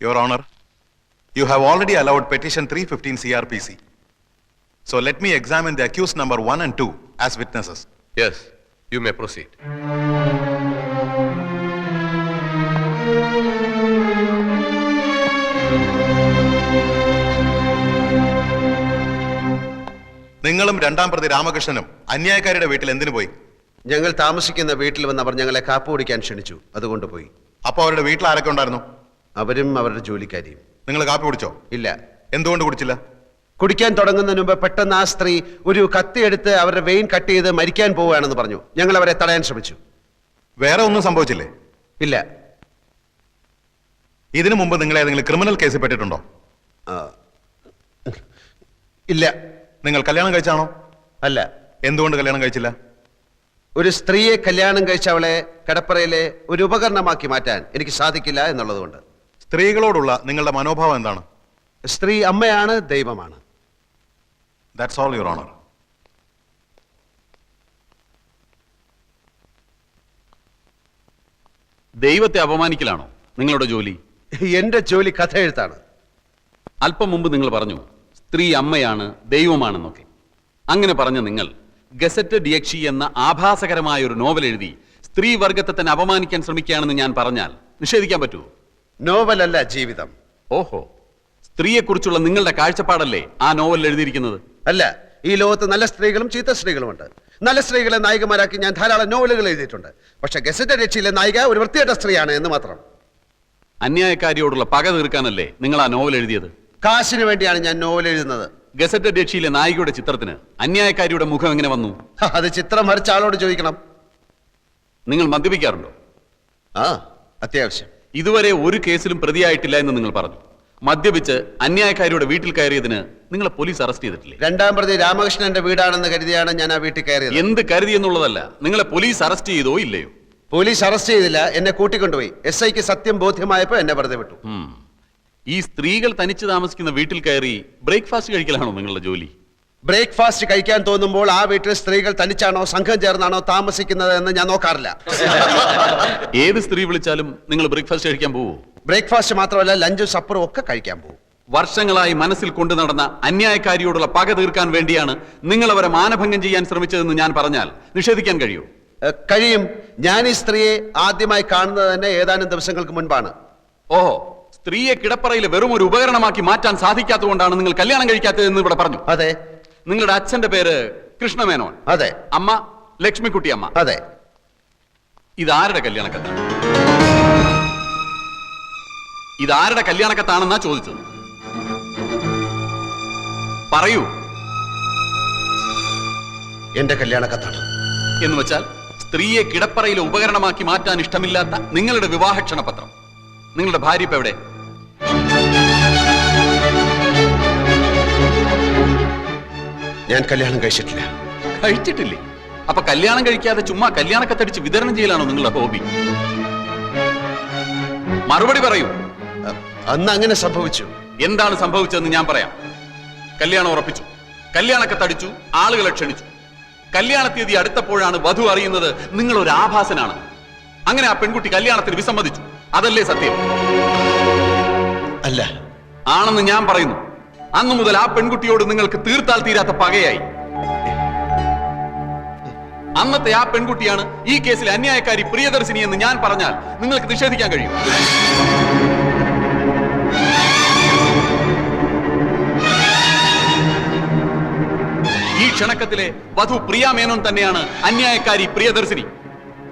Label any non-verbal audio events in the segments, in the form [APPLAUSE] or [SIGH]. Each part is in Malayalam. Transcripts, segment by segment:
Your Honor, you have already allowed petition 315 CRPC. So let me examine the accused number 1 and 2 as witnesses. Yes, you may proceed. നിങ്ങളും രണ്ടാം പ്രതി രാമകൃഷ്ണനും അന്യായക്കാരുടെ വീട്ടിൽ എന്തിനു പോയി ഞങ്ങൾ താമസിക്കുന്ന വീട്ടിൽ വന്ന് അവർ ഞങ്ങളെ കാപ്പ് കുടിക്കാൻ ക്ഷണിച്ചു അതുകൊണ്ട് പോയി അപ്പോൾ അവരുടെ വീട്ടിൽ ആരൊക്കെ ഉണ്ടായിരുന്നു അവരും അവരുടെ ജോലിക്കാരിയും. നിങ്ങൾ കാപ്പി കുടിച്ചോ? ഇല്ല. എന്തുകൊണ്ട് കുടിച്ചില്ല? കുടിക്കാൻ തുടങ്ങുന്നതിന് മുമ്പ് പെട്ടെന്ന് ആ സ്ത്രീ ഒരു കത്തിയെടുത്ത് അവരുടെ വെയിൻ കട്ട് ചെയ്ത് മരിക്കാൻ പോവുകയാണെന്ന് പറഞ്ഞു. ഞങ്ങൾ അവരെ തടയാൻ ശ്രമിച്ചു. വേറെ ഒന്നും സംഭവിച്ചില്ലേ? ഇല്ല. ഇതിനു മുമ്പ് നിങ്ങൾ ഏതെങ്കിലും ക്രിമിനൽ കേസിൽ പെട്ടിട്ടുണ്ടോ? ആ, ഇല്ല. നിങ്ങൾ കല്യാണം കഴിച്ചാണോ? അല്ല. എന്തുകൊണ്ട് കല്യാണം കഴിച്ചില്ല? ഒരു സ്ത്രീയെ കല്യാണം കഴിച്ച അവളെ കടപ്പറയിലെ ഒരു ഉപകരണമാക്കി മാറ്റാൻ എനിക്ക് സാധിക്കില്ല എന്നുള്ളതുകൊണ്ട്. സ്ത്രീകളോടുള്ള നിങ്ങളുടെ മനോഭാവം എന്താണ്? സ്ത്രീ അമ്മയാണ് ദൈവമാണ്. ദാറ്റ്സ് ഓൾ യുവർ ഓണർ ദൈവത്തെ അപമാനിക്കലാണോ നിങ്ങളുടെ ജോലി? എന്റെ ജോലി കഥ എഴുത്താണ്. അല്പം മുമ്പ് നിങ്ങൾ പറഞ്ഞു സ്ത്രീ അമ്മയാണ് ദൈവമാണെന്നൊക്കെ. അങ്ങനെ പറഞ്ഞ നിങ്ങൾ ഗസറ്റ് ഡിയക്ഷി എന്ന ആഭാസകരമായ ഒരു നോവൽ എഴുതി സ്ത്രീ വർഗത്തെ തന്നെ അപമാനിക്കാൻ ശ്രമിക്കുകയാണെന്ന് ഞാൻ പറഞ്ഞാൽ നിഷേധിക്കാൻ പറ്റുമോ? നോവലല്ല ജീവിതം. ഓഹോ. സ്ത്രീയെക്കുറിച്ചുള്ള നിങ്ങളുടെ കാഴ്ചപ്പാടല്ലേ ആ നോവൽ എഴുതിയിരിക്കുന്നത്? അല്ല ഈ ലോകത്ത് നല്ല സ്ത്രീകളും ചീത്ത സ്ത്രീകളും ഉണ്ട് നല്ല സ്ത്രീകളെ നായികമാരാക്കി ഞാൻ ധാരാളം നോവലുകൾ എഴുതിയിട്ടുണ്ട്. പക്ഷെ ഗസറ്റ് രക്ഷയിലെ നായിക ഒരു വൃത്തികെട്ട സ്ത്രീയാണ് എന്ന് മാത്രം. അന്യായക്കാരിയോടുള്ള പക തീർക്കാനല്ലേ നിങ്ങൾ ആ നോവൽ എഴുതിയത്? കാശിന് വേണ്ടിയാണ് ഞാൻ നോവൽ എഴുതുന്നത്. ഗസറ്റ് രക്ഷയിലെ നായികയുടെ ചിത്രത്തിന് അന്യായക്കാരിയുടെ മുഖം എങ്ങനെ വന്നു? അത് ചിത്രം വരച്ച ആളോട് ചോദിക്കണം. നിങ്ങൾ മദ്യപിക്കാറുണ്ടോ? ആ അത്യാവശ്യം. ഇതുവരെ ഒരു കേസിലും പ്രതിയായിട്ടില്ല എന്ന് നിങ്ങൾ പറഞ്ഞു. മദ്യപിച്ച് അന്യായക്കാരിയുടെ വീട്ടിൽ കയറിയതിന് നിങ്ങളെ പോലീസ് അറസ്റ്റ് ചെയ്തിട്ടില്ലേ? രണ്ടാം പ്രതി രാമകൃഷ്ണന്റെ വീടാണെന്ന് കരുതിയാണ് ഞാൻ ആ വീട്ടിൽ കയറിയത്. എന്ത് കരുതി എന്നുള്ളതല്ല നിങ്ങളെ പോലീസ് അറസ്റ്റ് ചെയ്തോ ഇല്ലയോ? പോലീസ് അറസ്റ്റ് ചെയ്തില്ല എന്നെ കൂട്ടിക്കൊണ്ടുപോയി. എസ് ഐക്ക് സത്യം ബോധ്യമായപ്പോ എന്നെ വെറുതെ വിട്ടു. ഈ സ്ത്രീകൾ തനിച്ച് താമസിക്കുന്ന വീട്ടിൽ കയറി ബ്രേക്ക്ഫാസ്റ്റ് കഴിക്കലാണോ നിങ്ങളുടെ ജോലി? ബ്രേക്ക്ഫാസ്റ്റ് കഴിക്കാൻ തോന്നുമ്പോൾ ആ വീട്ടിൽ സ്ത്രീകൾ തനിച്ചാണോ സംഘം ചേർന്നാണോ താമസിക്കുന്നത് എന്ന് ഞാൻ നോക്കാറില്ല. [LAUGHS] ഏത് സ്ത്രീ വിളിച്ചാലും നിങ്ങൾ ബ്രേക്ക്ഫാസ്റ്റ് കഴിക്കാൻ പോകൂ ബ്രേക്ക്ഫാസ്റ്റ് മാത്രമല്ല ലഞ്ചും സപ്പറും ഒക്കെ കഴിക്കാൻ പോകും വർഷങ്ങളായി മനസ്സിൽ കൊണ്ടു നടന്ന അന്യായക്കാരിയോടുള്ള പക തീർക്കാൻ വേണ്ടിയാണ് നിങ്ങൾ അവരെ മാനഭംഗം ചെയ്യാൻ ശ്രമിച്ചതെന്ന് ഞാൻ പറഞ്ഞാൽ നിഷേധിക്കാൻ കഴിയൂ? കഴിയും. ഞാൻ ഈ സ്ത്രീയെ ആദ്യമായി കാണുന്നത് തന്നെ ഏതാനും ദിവസങ്ങൾക്ക് മുൻപാണ്. ഓഹോ സ്ത്രീയെ കിടപ്പറയിൽ വെറും ഒരു ഉപകരണമാക്കി മാറ്റാൻ സാധിക്കാത്തതുകൊണ്ടാണ് നിങ്ങൾ കല്യാണം കഴിക്കാത്തതെന്ന് ഇവിടെ പറഞ്ഞു. അതെ. നിങ്ങളുടെ അച്ഛന്റെ പേര് കൃഷ്ണമേനോൻ. അതെ. അമ്മ ലക്ഷ്മിക്കുട്ടി അമ്മ. അതെ. ഇതാരുടെ കല്യാണക്കത്താണ് ഇതാരുടെ കല്യാണക്കത്താണെന്നാ ചോദിച്ചത്. പറയൂ. എന്റെ കല്യാണക്കത്താണ് എന്ന് വെച്ചാൽ സ്ത്രീയെ കിടപ്പറയിലെ ഉപകരണമാക്കി മാറ്റാൻ ഇഷ്ടമില്ലാത്ത നിങ്ങളുടെ വിവാഹക്ഷണപത്രം. നിങ്ങളുടെ ഭാര്യ ഇപ്പൊ എവിടെ? ഞാൻ കല്യാണം കഴിച്ചിട്ടില്ല. കഴിച്ചിട്ടില്ലേ? അപ്പൊ കല്യാണം കഴിക്കാതെ ചുമ്മാ കല്യാണക്കത്തടിച്ച് വിതരണം ചെയ്യലാണോ നിങ്ങളുടെ ഹോബി? മറുപടി പറയൂ. അന്ന് അങ്ങനെ സംഭവിച്ചു. എന്താണ് സംഭവിച്ചതെന്ന് ഞാൻ പറയാം. കല്യാണം ഉറപ്പിച്ചു. കല്യാണക്കത്തടിച്ചു ആളുകളെ ക്ഷണിച്ചു. കല്യാണ തീയതി അടുത്തപ്പോഴാണ് വധു അറിയുന്നത് നിങ്ങൾ ഒരു ആഭാസനാണ്. അങ്ങനെ ആ പെൺകുട്ടി കല്യാണത്തിന് വിസമ്മതിച്ചു. അതല്ലേ സത്യം? അല്ല. ആണെന്ന് ഞാൻ പറയുന്നു. അന്നു മുതൽ ആ പെൺകുട്ടിയോട് നിങ്ങൾക്ക് തീർത്താൽ തീരാത്ത പകയായി. അന്നത്തെ ആ പെൺകുട്ടിയാണ് ഈ കേസിൽ അന്യായക്കാരി പ്രിയദർശിനി എന്ന് ഞാൻ പറഞ്ഞാൽ നിങ്ങൾക്ക് നിഷേധിക്കാൻ കഴിയും. ഈ ക്ഷണക്കത്തിലെ വധു പ്രിയ മേനോൻ തന്നെയാണ് അന്യായക്കാരി പ്രിയദർശിനി.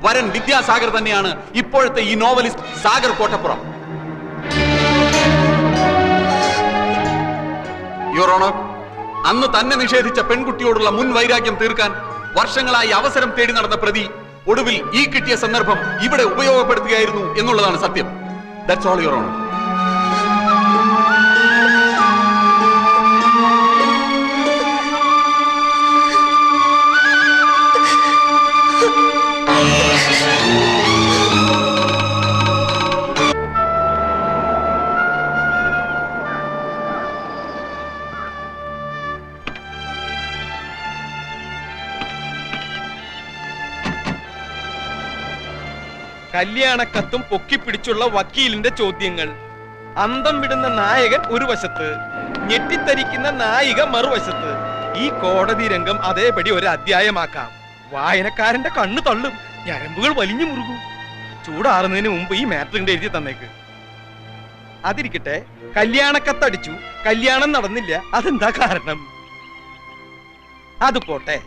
വരൻ വിദ്യാസാഗർ തന്നെയാണ് ഇപ്പോഴത്തെ ഈ നോവലിസ്റ്റ് സാഗർ കോട്ടപ്പുറം. ഓണർ അന്ന് തന്നെ നിഷേധിച്ച പെൺകുട്ടിയോടുള്ള മുൻ വൈരാഗ്യം തീർക്കാൻ വർഷങ്ങളായി അവസരം തേടി നടന്ന പ്രതി ഒടുവിൽ ഈ കിട്ടിയ സന്ദർഭം ഇവിടെ ഉപയോഗപ്പെടുത്തുകയായിരുന്നു എന്നുള്ളതാണ് സത്യം. ദാറ്റ്സ് ഓൾ ഓണർ കല്യാണക്കത്തും പൊക്കിപ്പിടിച്ചുള്ള വക്കീലിന്റെ ചോദ്യങ്ങൾ. അന്തം വിടുന്ന നായകൻ ഒരു വശത്ത് ഞെട്ടിത്തരിക്കുന്ന നായിക മറുവശത്ത്. ഈ കോടതി രംഗം അതേപടി ഒരു അധ്യായമാക്കാം. വായനക്കാരന്റെ കണ്ണു തള്ളും ഞരമ്പുകൾ വലിഞ്ഞു മുറുകും. ചൂടാറുന്നതിന് മുമ്പ് ഈ മാറ്ററിന്റെ എഴുതി തന്നേക്ക്. അതിരിക്കട്ടെ കല്യാണക്കത്തടിച്ചു കല്യാണം നടന്നില്ല അതെന്താ കാരണം? അത് പോട്ടെ.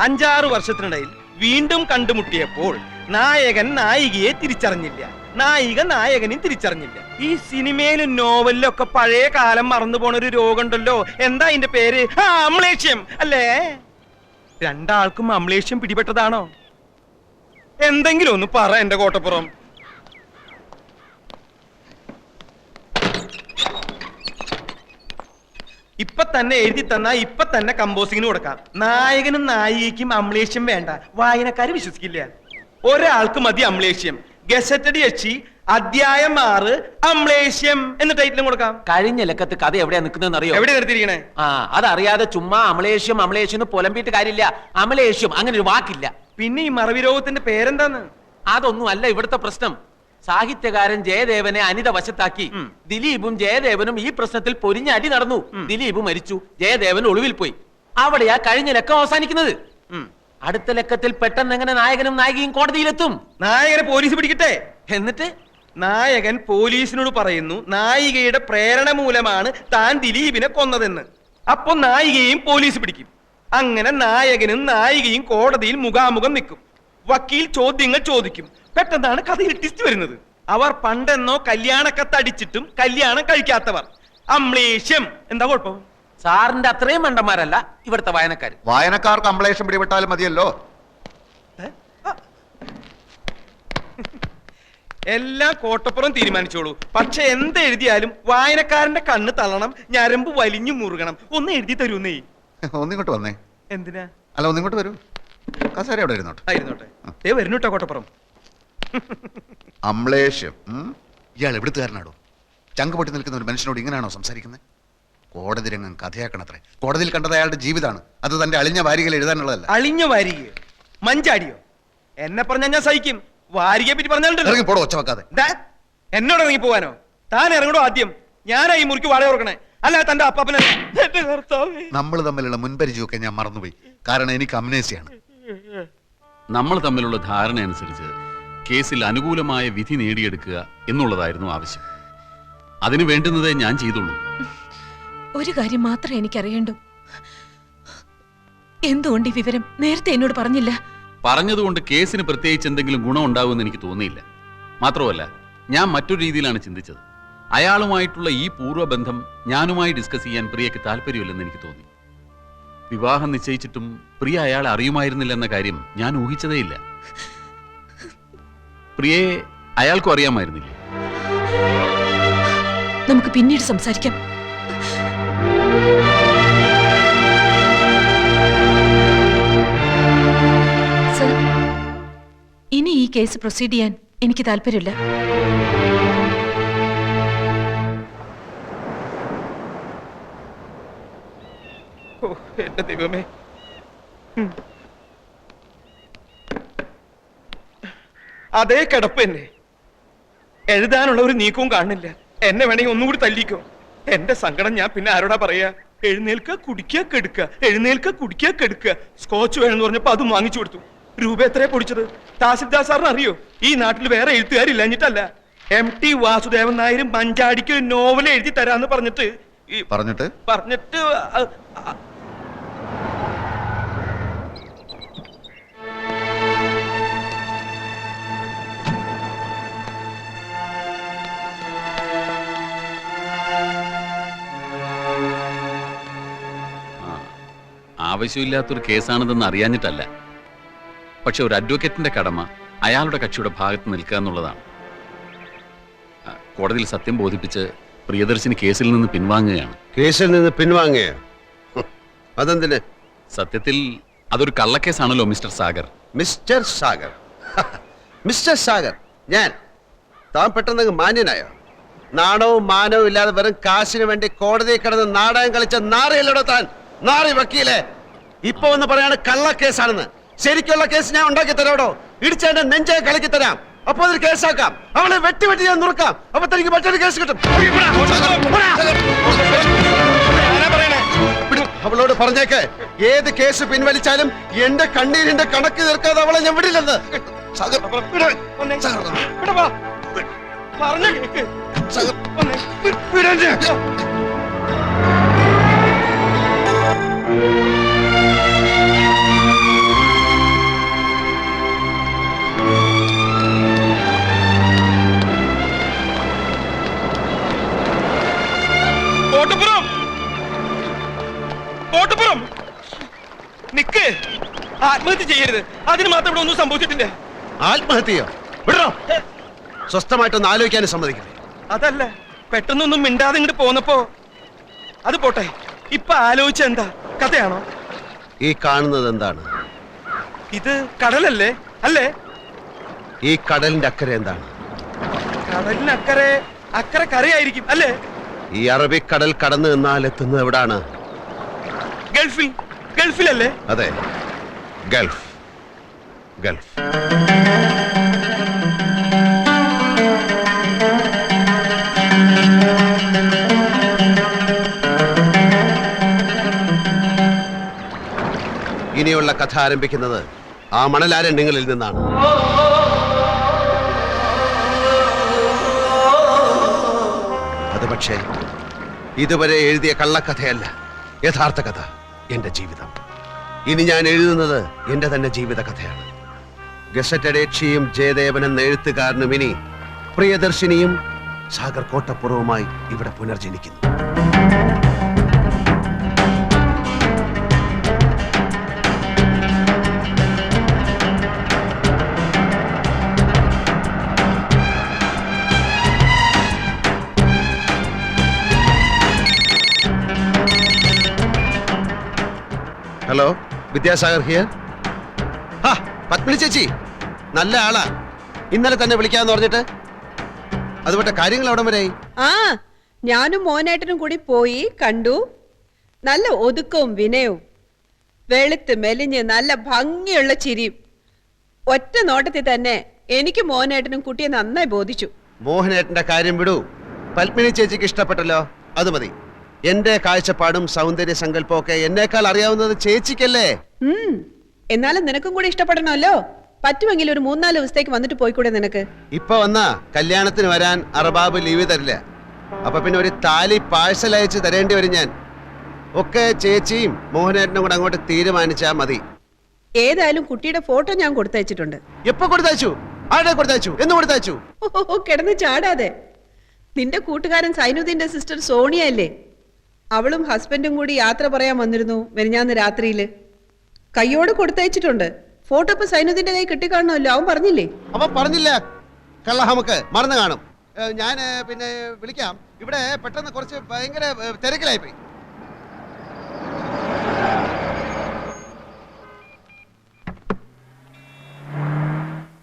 അഞ്ചാറ് വർഷത്തിനിടയിൽ വീണ്ടും കണ്ടുമുട്ടിയപ്പോൾ നായകൻ നായികയെ തിരിച്ചറിഞ്ഞില്ല. നായിക നായകനെയും തിരിച്ചറിഞ്ഞില്ല. ഈ സിനിമയിലും നോവലിലും ഒക്കെ പഴയ കാലം മറന്നു പോണ ഒരു രോഗമുണ്ടല്ലോ. എന്താ അതിന്റെ പേര്? ആ അമ്ലേഷ്യം. അല്ലേ? രണ്ടാൾക്കും അമ്ലേഷ്യം പിടിപെട്ടതാണോ? എന്തെങ്കിലും ഒന്ന് പറ എന്റെ കോട്ടപ്പുറം. ഇപ്പൊ തന്നെ എഴുതി തന്ന ഇപ്പൊ തന്നെ കമ്പോസിങ്ങിന് കൊടുക്കാം. നായകനും നായികയ്ക്കും അമ്ലേഷ്യം വേണ്ട. വായനക്കാര് വിശ്വസിക്കില്ല. ഒരാൾക്ക് മതി അമ്ലേഷ്യം. ഗസറ്റഡ് അച്ചി അധ്യായം ആറ് അമ്ലേഷ്യം എന്ന ടൈറ്റിലും കൊടുക്കാം. കഴിഞ്ഞ ലക്കത്ത് കഥ എവിടെയാ നിൽക്കുന്നതെന്ന് അറിയോ? എവിടെ നിർത്തിയിരിക്കണേ? ആ അതറിയാതെ ചുമ്മാ അമലേഷ്യം അമലേഷ്യം എന്ന് പുലമ്പിയിട്ട് കാര്യമില്ല. അമലേഷ്യം അങ്ങനെ ഒരു വാക്കില്ല. പിന്നെ ഈ മറവി രോഗത്തിന്റെ പേരെന്താന്ന് അതൊന്നും അല്ല ഇവിടുത്തെ പ്രശ്നം. സാഹിത്യകാരൻ ജയദേവനെ അനിത വശത്താക്കി. ദിലീപും ജയദേവനും ഈ പ്രശ്നത്തിൽ പൊരിഞ്ഞ അടി നടന്നു. ദിലീപ് മരിച്ചു. ജയദേവൻ ഒളിവിൽ പോയി. അവിടെയാ കഴിഞ്ഞ ലക്കം അവസാനിക്കുന്നത്. അടുത്ത ലക്കത്തിൽ പെട്ടെന്ന് എങ്ങനെ നായകനും നായികയും കോടതിയിലെത്തും? നായകനെ പോലീസ് പിടിക്കട്ടെ. എന്നിട്ട്? നായകൻ പോലീസിനോട് പറയുന്നു നായികയുടെ പ്രേരണ മൂലമാണ് താൻ ദിലീപിനെ കൊന്നതെന്ന്. അപ്പൊ നായികയും പോലീസ് പിടിക്കും. അങ്ങനെ നായകനും നായികയും കോടതിയിൽ മുഖാമുഖം നിൽക്കും. വക്കീൽ ചോദ്യങ്ങൾ ചോദിക്കും. പെട്ടെന്നാണ് കഥയിൽ ടിസ്റ്റ് വരുന്നത്. അവർ പണ്ടെന്നോ കല്യാണക്കത്തടിച്ചിട്ടും കല്യാണം കഴിക്കാത്തവർ. അമ്ലേഷ്യം എന്താ കുഴപ്പം? സാറിന്റെ അത്രയും മണ്ടന്മാരല്ല ഇവിടുത്തെ വായനക്കാർ വായനക്കാർ കംപ്ലേഷൻ പിടിപെട്ടാലും മതിയല്ലോ. എല്ലാം കോട്ടപ്പുറം തീരുമാനിച്ചോളൂ. പക്ഷെ എന്ത് എഴുതിയാലും വായനക്കാരന്റെ കണ്ണ് തള്ളണം ഞരമ്പ് വലിഞ്ഞു മുറുകണം. ഒന്ന് എഴുതി തരൂന്നേ. ഒന്നിങ്ങോട്ട് വന്നേ. എന്തിനാ? അല്ല ഒന്നിങ്ങോട്ട് വരൂ. കസേര അവിടെ ഇരുന്നോട്ടെ. ആയിരുന്നോട്ടെ ദേ വരുന്നു കോട്ടപ്പുറം. അമ്ലേഷ്യം? ഇയാൾ എവിടുത്തുകാരനാടോ ചങ്ക് പൊട്ടി നിൽക്കുന്ന ഒരു മനുഷ്യനോട് ഇങ്ങനെയാണോ സംസാരിക്കുന്നത് കോടതി രംഗം കഥയാക്കണത്രേ. കോടതിയിൽ കണ്ടത് അയാളുടെ ജീവിതമാണ് അത് തന്റെ അളിഞ്ഞ വാരികൾ എഴുതാനുള്ളതല്ല. അളിഞ്ഞ വാരിക മഞ്ചാടിയോ? എന്നെ പറഞ്ഞാൽ ഞാൻ സഹിക്കും. വാരികയെ പറ്റി പറഞ്ഞാലുണ്ടല്ലോ. ഇറങ്ങി പോടോ ഒച്ച വെക്കാതെ എന്നോട് ഇറങ്ങി പോവാനോ? താൻ ഇറങ്ങണോ ആദ്യം? ഞാനാ ഈ മുറിക്ക് വാടക ഓർക്കണേ അല്ല തന്റെ അപ്പാപ്പനെ. എന്റെ കർത്താവേ. നമ്മൾ തമ്മിലുള്ള മുൻപരിചയമൊക്കെ ഞാൻ മറന്നുപോയി. കാരണം എനിക്ക് അമ്നേസിയാണ്. നമ്മൾ തമ്മിലുള്ള ധാരണ അനുസരിച്ച് കേസിൽ അനുകൂലമായ വിധി നേടിയെടുക്കുക എന്നുള്ളതായിരുന്നു ആവശ്യം. അതിന് വേണ്ടുന്നതേ ഞാൻ ചെയ്തുള്ളൂ. ഒരു കാര്യം മാത്രമേ എനിക്കറിയണ്ടു. എന്തുകൊണ്ട് ഈ വിവരം നേരത്തെ എന്നോട് പറഞ്ഞില്ല? പറഞ്ഞതുകൊണ്ട് കേസിന് പ്രത്യേകിച്ച് എന്തെങ്കിലും ഗുണം ഉണ്ടാവുമെന്ന് എനിക്ക് തോന്നിയില്ല. മാത്രമല്ല ഞാൻ മറ്റൊരു രീതിയിലാണ് ചിന്തിച്ചത്. അയാളുമായിട്ടുള്ള ഈ പൂർവബന്ധം ഞാനുമായി ഡിസ്കസ് ചെയ്യാൻ പ്രിയയ്ക്ക് താല്പര്യമില്ലെന്ന് എനിക്ക് തോന്നി. വിവാഹം നിശ്ചയിച്ചിട്ടും പ്രിയ അയാളെ അറിയുമായിരുന്നില്ല എന്ന കാര്യം ഞാൻ ഊഹിച്ചതേയില്ല. പ്രിയയെ അയാൾക്കും അറിയാമായിരുന്നില്ലേ? നമുക്ക് പിന്നീട് സംസാരിക്കാം. ഇനി ഈ കേസ് പ്രൊസീഡ് ചെയ്യാൻ എനിക്ക് താല്പര്യമില്ല. എന്റെ ദൈവമേ. അതേ കിടപ്പ് തന്നെ എഴുതാനുള്ള ഒരു നീക്കവും കാണുന്നില്ല. എന്നെ വേണമെങ്കിൽ ഒന്നുകൂടി തല്ലിക്കോ. എന്റെ സങ്കടം ഞാൻ പിന്നെ ആരോടാ പറയാ? എഴുന്നേൽക്ക കുടിക്കുക കെടുക്കുക എഴുന്നേൽക്ക കുടിക്കുക കെടുക്കുക സ്കോച്ച് വേണമെന്ന് പറഞ്ഞപ്പോ അതും വാങ്ങിച്ചു കൊടുത്തു. രൂപ എത്രയാ പൊടിച്ചത്? താസിൽദാർ സാറിന് അറിയോ? ഈ നാട്ടിൽ വേറെ എഴുത്തുകാരില്ലഞ്ഞിട്ടല്ല എം ടി വാസുദേവൻ നായരും മഞ്ചാടിക്ക് ഒരു നോവൽ എഴുതി തരാന്ന് പറഞ്ഞിട്ട് പറഞ്ഞിട്ട്? പറഞ്ഞിട്ട് ആവശ്യമില്ലാത്തൊരു കേസാണിതെന്ന് അറിയാഞ്ഞിട്ടല്ല. പക്ഷെ ഒരു അഡ്വക്കേറ്റിന്റെ കടമ അയാളുടെ കക്ഷിയുടെ ഭാഗത്ത് നിൽക്കുക എന്നുള്ളതാണ്. കോടതിയിൽ സത്യം ബോധിപ്പിച്ച് പ്രിയദർശിനി കേസിൽ നിന്ന് പിൻവാങ്ങുകയാണ്. കേസിൽ നിന്ന് പിൻവാങ്ങുക അതെന്തിന്? സത്യത്തിൽ അതൊരു കള്ളക്കേസാണല്ലോ mister Sagar. Mister Sagar. Mister Sagar ഞാൻ. താൻ പെട്ടെന്ന് മാന്യനായോ? നാണവും മാനവും ഇല്ലാതെ വെറും കാശിനു വേണ്ടി കോടതിയെ കിടന്ന് നാടകം കളിച്ച നാറിയല്ലോ താൻ? നാറി വക്കീലേ? ഇപ്പൊ ഒന്ന് പറയാണ് കള്ള കേസാണെന്ന് ശരിക്കുള്ള കേസ് ഞാൻ ഉണ്ടാക്കി തരാടോ ഇടിച്ചതിന്റെ നെഞ്ചെ കളിക്കി തരാം. അപ്പൊ അതിൽ കേസാക്കാം. അവളെ വെട്ടി വെട്ടി ഞാൻ നുറുക്കാം. അപ്പൊ തനിക്ക് മറ്റൊരു കേസ് കിട്ടും. അവളോട് പറഞ്ഞേക്ക്. ഏത് കേസ് പിൻവലിച്ചാലും എന്റെ കണ്ണീരിന്റെ കണക്ക് തീർക്കാതെ അവളെ ഞാൻ വിടില്ലെന്ന്. പറഞ്ഞ. ആത്മഹത്യ ചെയ്യരുത്. അതിന് മാത്രം ഇവിടെ ഒന്നും സംഭവിച്ചിട്ടില്ല. ആത്മഹത്യയോ? വിടണോ സ്വസ്ഥമായിട്ടൊന്ന് ആലോചിക്കാനും സമ്മതിക്കില്ലേ? അതല്ല പെട്ടെന്നൊന്നും മിണ്ടാതെ ഇങ്ങോട്ട് പോന്നപ്പോ അത് പോട്ടെ. ഇപ്പൊ ആലോചിച്ച എന്താ? കഥയാണോ? ഈ കാണുന്നത് എന്താണ്? ഇത് കടലല്ലേ? അല്ലേ? ഈ കടലിന്റെ അക്കരെ എന്താണ്? കടലിന്റെ അക്കരെ അക്കരെ കരയായിരിക്കും അല്ലേ? ഈ അറബിക്കടൽ കടന്നു നിന്നാൽ എത്തുന്നത് എവിടാണ്? ഗൾഫിൽ ഗൾഫിലല്ലേ? അതെ. ഗൾഫ് ഗൾഫ് ഇനിയുള്ള കഥ ആരംഭിക്കുന്നത് ആ മണലാരണ്യങ്ങളിൽ നിന്നാണ്. അത് പക്ഷേ ഇതുവരെ എഴുതിയ കള്ളക്കഥയല്ല യഥാർത്ഥ കഥ എന്റെ ജീവിതം. ഇനി ഞാൻ എഴുതുന്നത് എന്റെ തന്നെ ജീവിത കഥയാണ്. ഗസറ്റഡ് ഏക്ഷിയും ജയദേവൻ എഴുത്തുകാരനും ഇനി പ്രിയദർശിനിയും സാഗർ കോട്ടപ്പുറവുമായി ഇവിടെ പുനർജനിക്കുന്നു. ഹലോ. വിദ്യാസാഗർ ഹിയർ ഹാ പത്മിനി ചേച്ചി. നല്ല ആളാ. ഇന്നലെ തന്നെ വിളിക്കാന്ന് പറഞ്ഞിട്ട്. അതുപോലെ കാര്യങ്ങൾ അവിടെ വരെ ആ ഞാനും മോനേട്ടനും കൂടി പോയി കണ്ടു. നല്ല ഒതുക്കവും വിനയവും. വെളുത്ത് മെലിഞ്ഞ് നല്ല ഭംഗിയുള്ള ചിരിയും. ഒറ്റ നോട്ടത്തിൽ തന്നെ എനിക്ക് മോഹനേട്ടനും കുട്ടിയെ നന്നായി ബോധിച്ചു. മോഹനേട്ടന്റെ കാര്യം വിടൂ. പത്മിനി ചേച്ചിക്ക് ഇഷ്ടപ്പെട്ടല്ലോ. അത് മതി. എന്റെ കാഴ്ചപ്പാടും സൗന്ദര്യ സങ്കല്പമൊക്കെ എന്നേക്കാൾ അറിയാവുന്നത് ചേച്ചിക്കല്ലേ? എന്നാലും നിനക്കും കൂടി ഇഷ്ടപ്പെടണമല്ലോ. പറ്റുമെങ്കിൽ ഒരു മൂന്നാൽ ദിവസത്തേക്ക് വന്നിട്ട് പോയിക്കൂടെ നിനക്ക്. ഇപ്പൊ വന്നാ കല്യാണത്തിന് വരാൻ അറബാബ് ലീവ് തരില്ല. അപ്പൊ പിന്നെ ഒരു താലി പാഴ്സൽ അയച്ച് തരേണ്ടി വരും ഞാൻ. ഒക്കെ ചേച്ചിയും മോഹനേട്ടനും കൂടെ അങ്ങോട്ട് തീരുമാനിച്ചാ മതി. ഏതായാലും കുട്ടിയുടെ ഫോട്ടോ ഞാൻ കൊടുത്തയച്ചിട്ടുണ്ട്. എപ്പോ കൊടുത്തയച്ചു? ആരുടെ കൊടുത്തയച്ചു? എന്ന് കൊടുത്തയച്ചു? ഓ കിടന്ന് ചാടാതെ. നിന്റെ കൂട്ടുകാരൻ സൈനുദ്ദീന്റെ സിസ്റ്റർ സോണിയ അല്ലേ അവളും ഹസ്ബൻഡും കൂടി യാത്ര പറയാൻ വന്നിരുന്നു മെനിഞ്ഞാന്ന് രാത്രിയിൽ. കയ്യോട് കൊടുത്തയച്ചിട്ടുണ്ട്. ഫോട്ടോ ഇപ്പൊ സൈനുദ്ദീന്റെ കൈ കിട്ടിക്കാണല്ലോ അവൻ പറഞ്ഞില്ലേ? അവൻ പറഞ്ഞില്ല. കള്ള നമുക്ക് മറന്നു കാണും. ഞാൻ പിന്നെ വിളിക്കാം. ഇവിടെ പെട്ടെന്ന് കുറച്ച് ഭയങ്കര തിരക്കിലായി പോയി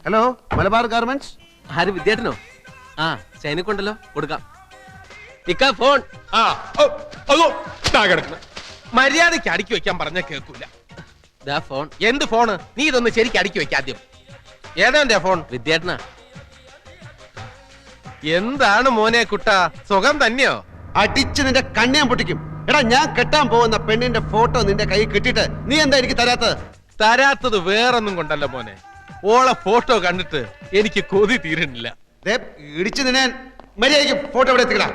ഹലോ മലബാർ ഗാർമെന്റ്സ്? ആര് വിദ്യാർത്ഥനോ? ആ ചൈനക്കുണ്ടല്ലോ കൊടുക്കാം. ഇക്ക ഫോൺ. ആ ഓ, അതോ മര്യാദയ്ക്ക് അടുക്കി വെക്കാൻ പറഞ്ഞ കേൾക്കൂല. ദാ ഫോൺ. എന്ത് ഫോണ് നീ ഇതൊന്ന് ശരിക്കും അടുക്കി വെക്ക ആദ്യം. ഏതാ ഫോൺ? വിദ്യാർത്ഥന. എന്താണ് മോനെ കുട്ട? സുഖം തന്നെയോ? അടിച്ച് നിന്റെ കണ്ണിയാൻ പൊട്ടിക്കും. എടാ ഞാൻ കെട്ടാൻ പോകുന്ന പെണ്ണിന്റെ ഫോട്ടോ നിന്റെ കൈ കിട്ടിയിട്ട് നീ എന്താ എനിക്ക് തരാത്തത്? തരാത്തത് വേറൊന്നും കൊണ്ടല്ല മോനെ. ഓളെ ഫോട്ടോ കണ്ടിട്ട് എനിക്ക് കൊതി തീരുന്നില്ല. ദേ, ഇടിച്ച് നിന്നെ മര്യാദയ്ക്ക് ഫോട്ടോ എവിടെ എത്തിക്കടാ.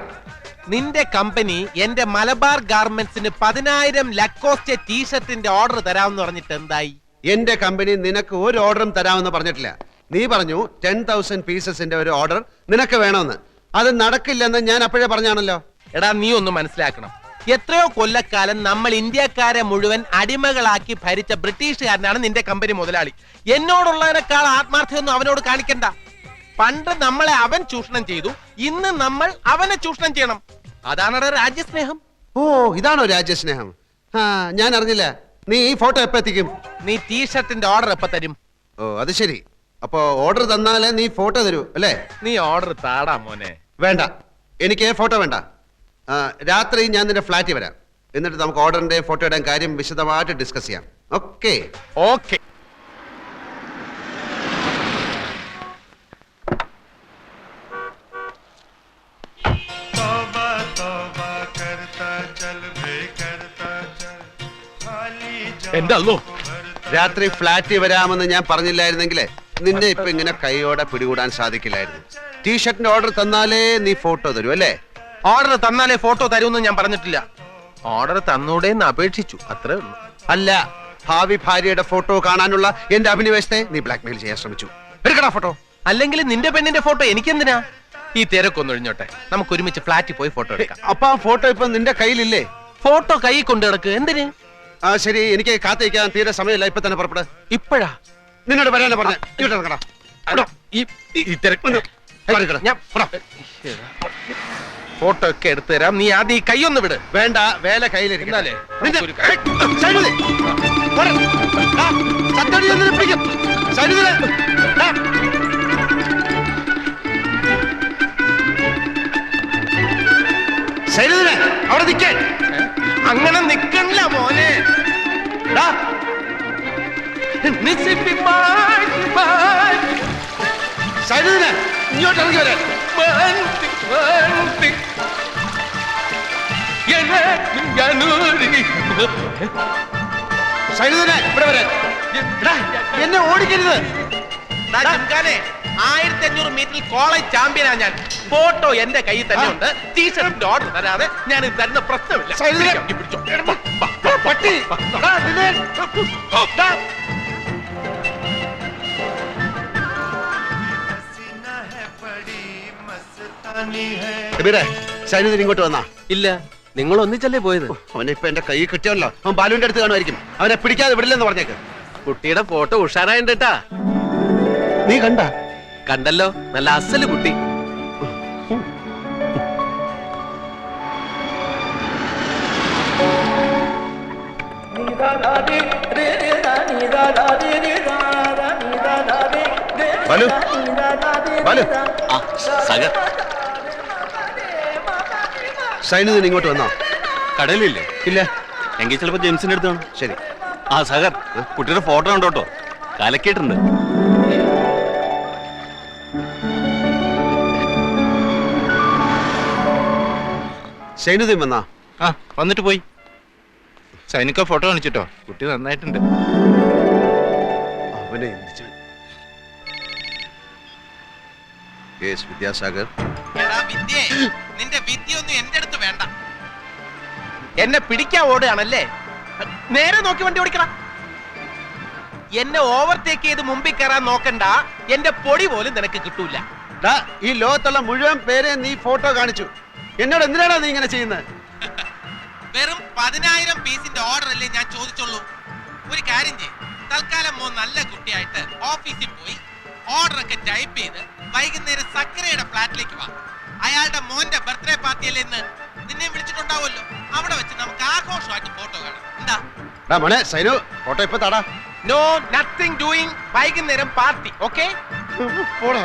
നിന്റെ കമ്പനി എന്റെ മലബാർ ഗാർമെന്റ്സിന് പതിനായിരം ലക്കോസ്റ്റ് ടീഷർട്ടിന്റെ ഓർഡർ തരാമെന്ന് പറഞ്ഞിട്ട് എന്തായി? എന്റെ കമ്പനി നിനക്ക് ഒരു ഓർഡറും തരാമെന്ന് പറഞ്ഞിട്ടില്ല. നീ പറഞ്ഞു ടെൻ തൗസൻഡ് പീസസിന്റെ ഒരു ഓർഡർ നിനക്ക് വേണമെന്ന്. അത് നടക്കില്ലെന്ന് ഞാൻ അപ്പോഴേ പറഞ്ഞാണല്ലോ. എടാ നീ ഒന്ന് മനസ്സിലാക്കണം. എത്രയോ കൊല്ലക്കാലം നമ്മൾ ഇന്ത്യക്കാരെ മുഴുവൻ അടിമകളാക്കി ഭരിച്ച ബ്രിട്ടീഷുകാരനാണ് നിന്റെ കമ്പനി മുതലാളി. എന്നോടുള്ളതിനേക്കാൾ ആത്മാർത്ഥ്യമൊന്നും അവനോട് കാണിക്കണ്ട. പണ്ട് നമ്മളെ അവൻ ചൂഷണം ചെയ്തു ഇന്ന് നമ്മൾ അവനെ ചൂഷണം ചെയ്യണം. അതാണ് രാജ്യസ്നേഹം? ഓ ഇതാണോ രാജ്യസ്നേഹം? ആ ഞാൻ അറിഞ്ഞില്ല. നീ ഈ ഫോട്ടോ എപ്പോ എത്തിക്കും? നീ ടീഷർട്ടിന്റെ ഓർഡർ എപ്പ തരും? ഓ അത് ശരി. അപ്പോ ഓർഡർ തന്നാലേ നീ ഫോട്ടോ തരൂ അല്ലേ? നീ ഓർഡർ താടാ മോനെ. വേണ്ട. എനിക്ക് ഫോട്ടോ വേണ്ട. ആ, രാത്രി ഞാൻ നിന്റെ ഫ്ലാറ്റിൽ വരാം. എന്നിട്ട് നമുക്ക് ഓർഡറിന്റെ ഫോട്ടോയുടെ കാര്യം വിശദമായിട്ട് ഡിസ്കസ് ചെയ്യാം. ഓക്കെ. ഓക്കെ. എന്റെ അല്ലോ രാത്രി ഫ്ലാറ്റിൽ വരാമെന്ന് ഞാൻ പറഞ്ഞില്ലായിരുന്നെങ്കിലേ നിന്നെ ഇപ്പൊ ഇങ്ങനെ കൈയോടെ പിടികൂടാൻ സാധിക്കില്ലായിരുന്നു. ടീഷർട്ടിന്റെ ഓർഡർ തന്നാലേ നീ ഫോട്ടോ തരൂ അല്ലേ? ഓർഡർ തന്നാലേ ഫോട്ടോ തരുമെന്ന് ഞാൻ പറഞ്ഞിട്ടില്ല. ഓർഡർ തന്നൂടെ എന്ന് അപേക്ഷിച്ചു അത്രേ ഉള്ളൂ. അല്ല ഭാവി ഭാര്യയുടെ ഫോട്ടോ കാണാനുള്ള എന്റെ അഭിനിവേശത്തെ നീ ബ്ലാക്ക്മെയിൽ ചെയ്യാൻ ശ്രമിച്ചു. എടുക്കടാ ഫോട്ടോ അല്ലെങ്കിൽ നിന്റെ പെണ്ണിന്റെ ഫോട്ടോ എനിക്കെന്തിനാ? ഈ തിരക്കൊന്നും ഒഴിഞ്ഞോട്ടെ. നമുക്ക് ഒരുമിച്ച് ഫ്ലാറ്റിൽ പോയി ഫോട്ടോ എടുക്കാം. അപ്പൊ ആ ഫോട്ടോ ഇപ്പൊ നിന്റെ കയ്യിലില്ലേ? ഫോട്ടോ കൈ കൊണ്ടു കിടക്കുക എന്തിന്? ആ ശരി. എനിക്ക് കാത്തിരിക്കാൻ തീരെ സമയമില്ല. ഇപ്പൊ തന്നെ പുറപ്പെട്. ഇപ്പഴാ? നിന്നോട് വരാനാ പറഞ്ഞ. ഇറങ്ങടാ. ഫോട്ടോ ഒക്കെ എടുത്തു തരാം. നീ ആദ്യം ഈ കൈ ഒന്ന് വിട്. വേണ്ട വേല കയ്യിലിരിക്കട്ടെ. അവിടെ നിൽക്കേ അങ്ങനെ നിക്കണില്ല ഏയ്, നിസിപ്പി മാറ്റി മാറ്റി സൈനുദേ, ഇങ്ങോട്ട് ഇറങ്ങി വരാൻ. എന്നെ ഞാനൂരി. സൈനുദേ, ഇവിടെ വരാൻ എന്നെ ഓടിക്കരുത്. ആയിരത്തി അഞ്ഞൂറ് മീറ്ററിൽ കോളേജ് ചാമ്പ്യനാ ഞാൻ. ഫോട്ടോ എന്റെ കയ്യിൽ തന്നെ ഉണ്ട്. ടീഷർട്ടിന്റെ ഓർഡർ തരാതെ ഞാൻ ഇത് തരുന്ന പ്രശ്നമില്ല. പട്ടി. കബീറെ, സൈനുദ്ദീൻ ഇങ്ങോട്ട് വന്നാ? ഇല്ല നിങ്ങൾ ഒന്നിച്ചല്ലേ പോയത്? അവനെ ഇപ്പൊ എന്റെ കൈ കിട്ടിയല്ലോ. അവൻ ബാലുവിന്റെ അടുത്ത് കാണുമായിരിക്കും. അവനെ പിടിക്കാതെ വിടില്ലെന്ന് പറഞ്ഞേക്ക്. കുട്ടിയുടെ ഫോട്ടോ ഉഷാറായിട്ടാ നീ കണ്ട? കണ്ടല്ലോ നല്ല അസൽ കുട്ടി. ബാലു ബാലു. സഗർ സൈനുദ്ദീൻ ഇങ്ങോട്ട് വന്നോ? കടലില്ലേ ഇല്ല. എങ്കിൽ ചിലപ്പോ ജെയിംസിന്റെ അടുത്ത് അടുത്താണ് ശരി. ആ സഹർ കുട്ടിയുടെ ഫോട്ടോ ഉണ്ടോ കേട്ടോ. കലക്കിയിട്ടുണ്ട്. സൈനുദ്ദീൻ വന്നാ? ആ വന്നിട്ട് പോയി. സൈനിക ഫോട്ടോ കാണിച്ചിട്ടോ? കുട്ടി നന്നായിട്ടുണ്ട്. അവനെ എന്ത് ചെയ്യും? വിദ്യാസാഗർ നിന്റെ വിദ്യയൊന്നും എന്റെ അടുത്ത് വേണ്ട. എന്നെ പിടിക്കാൻ ഓടുകയാണല്ലേ? നേരെ നോക്കി വണ്ടി ഓടിക്കണം എന്നെ ഓവർടേക്ക് ചെയ്ത് മുമ്പിൽ കയറാൻ നോക്കണ്ട. എന്റെ പൊടി പോലും നിനക്ക് കിട്ടൂല. ഡാ, ഈ ലോകത്തുള്ള മുഴുവൻ പേരെ നീ ഫോട്ടോ കാണിച്ചു. എന്നോട് എന്തിനാടാ നീ ഇങ്ങനെ ചെയ്യുന്നത്? വെറും പതിനായിരം പീസിന്റെ ഓർഡർ അല്ലേ ഞാൻ ചോദിച്ചുള്ളൂ. ഒരു കാര്യം ചെയ്യും. തൽക്കാലം മോ നല്ല കുട്ടിയായിട്ട് ഓഫീസിൽ പോയി ഓർഡർ ഒക്കെ ടൈപ്പ് ചെയ്ത് വൈകുന്നേരം സക്കരയുടെ ഫ്ലാറ്റിലേക്ക് വാ. അയാളുടെ മോന്റെ ബർത്ത്ഡേ പാർട്ടിയിൽ ഇന്ന്? നിന്നെ വിളിച്ചിട്ടുണ്ടാവുമല്ലോ. അവിടെ വെച്ച് നമുക്ക് ആഘോഷമായിട്ട് ഫോട്ടോ കാണാം. എന്താ? മോനെ സൈനു ഫോട്ടോ ഇപ്പൊ താടാ. നോ നത്തിങ് ഡൂയിങ് വൈകുന്നേരം പാർട്ടി ഓക്കെ പോടാ